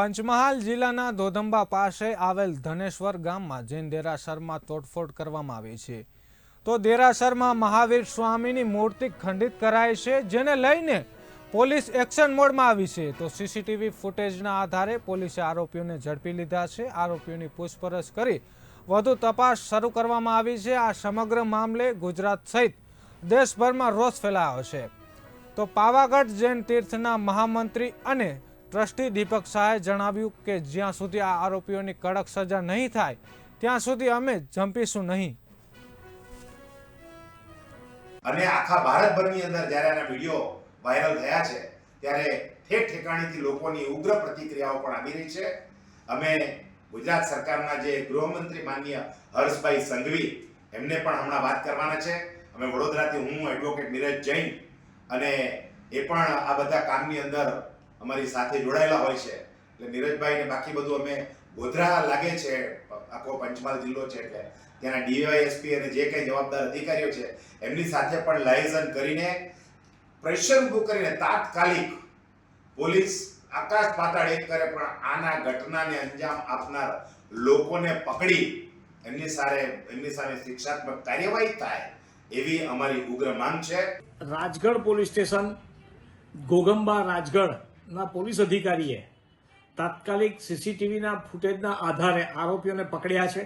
પંચમહાલ જિલ્લાના ધોધંબા પાસે આવેલ ધનેશ્વર ગામમાં જૈન દેરાસરમાં તોડફોડ કરવામાં આવી છે. તો દેરાસરમાં મહાવીર સ્વામીની મૂર્તિ ખંડિત કરાઈ છે, જેને લઈને પોલીસ એક્શન મોડમાં આવી છે. તો સીસીટીવી ફૂટેજના આધારે પોલીસે આરોપીઓને ઝડપી લીધા છે. આરોપીઓની પૂછપરછ કરી વધુ તપાસ શરૂ કરવામાં આવી છે. આ સમગ્ર મામલે ગુજરાત સહિત દેશભરમાં રોષ ફેલાયો છે. તો પાવાગઢ જૈન તીર્થના મહામંત્રી અને ટ્રસ્ટી દીપક શાહે જણાવ્યું કે જ્યાં સુધી આ આરોપીઓની કડક સજા નહીં થાય, ત્યાં સુધી અમે જંપીશું નહીં. અને આખા ભારતભરની અંદર જ્યારે આના વીડિયો વાયરલ થયા છે, ત્યારે ઠેક ઠેકાણીથી લોકોની ઉગ્ર પ્રતિક્રિયાઓ પણ આવી રહી છે. અમે ગુજરાત સરકારના જે ગૃહમંત્રી માનનીય હર્ષભાઈ સંઘવી, એમને પણ હમણાં વાત કરવાના છે. અમે વડોદરાથી હું એડવોકેટ નીરજ જૈન અને એ પણ આ બધા કામની અંદર અમારી સાથે જોડાયેલા હોય છે. એટલે નીરજભાઈ ને બાકી બધું અમે ગોધરા લાગે છે, આખો પંચમહાલ જિલ્લો છે એટલે. ત્યાંના ડીવાયએસપી અને જે કંઈ જવાબદાર અધિકારીઓ છે, એમની સાથે પણ લાયઝન કરીને પ્રેશર ઊભું કરીને તાત્કાલિક પોલીસ આકાશ પાતાળ એક કરે, પણ આના ઘટનાને અંજામ આપનાર લોકોને પકડી એમની સારે, એમની સામે શિક્ષાત્મક કાર્યવાહી થાય એવી અમારી ઉગ્ર માંગ છે. રાજગઢ પોલીસ સ્ટેશન ઘોગંબા રાજગઢના પોલીસ અધિકારીએ તાત્કાલિક સીસીટીવીના ફૂટેજના આધારે આરોપીઓને પકડ્યા છે.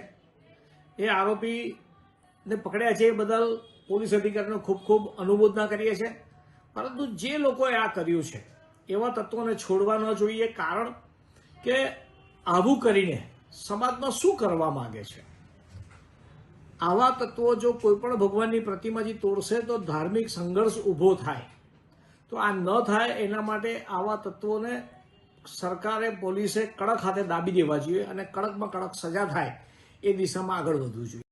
એ આરોપીને પકડ્યા છે એ બદલ પોલીસ અધિકારીનો ખૂબ ખૂબ અનુમોદના કરીએ છીએ. પરંતુ જે લોકોએ આ કર્યું છે, એવા તત્વોને છોડવા ન જોઈએ કારણ કે આવું કરીને સમાજમાં શું કરવા માંગે છે? આવા તત્વો જો કોઈ પણ ભગવાનની પ્રતિમાજી તોડશે તો ધાર્મિક સંઘર્ષ ઊભો થાય. તો આ ન થાય એના માટે આવા તત્વોને સરકારે, પોલીસે કડક હાથે દાબી દેવા જોઈએ અને કડકમાં કડક સજા થાય એ દિશામાં આગળ વધવું જોઈએ.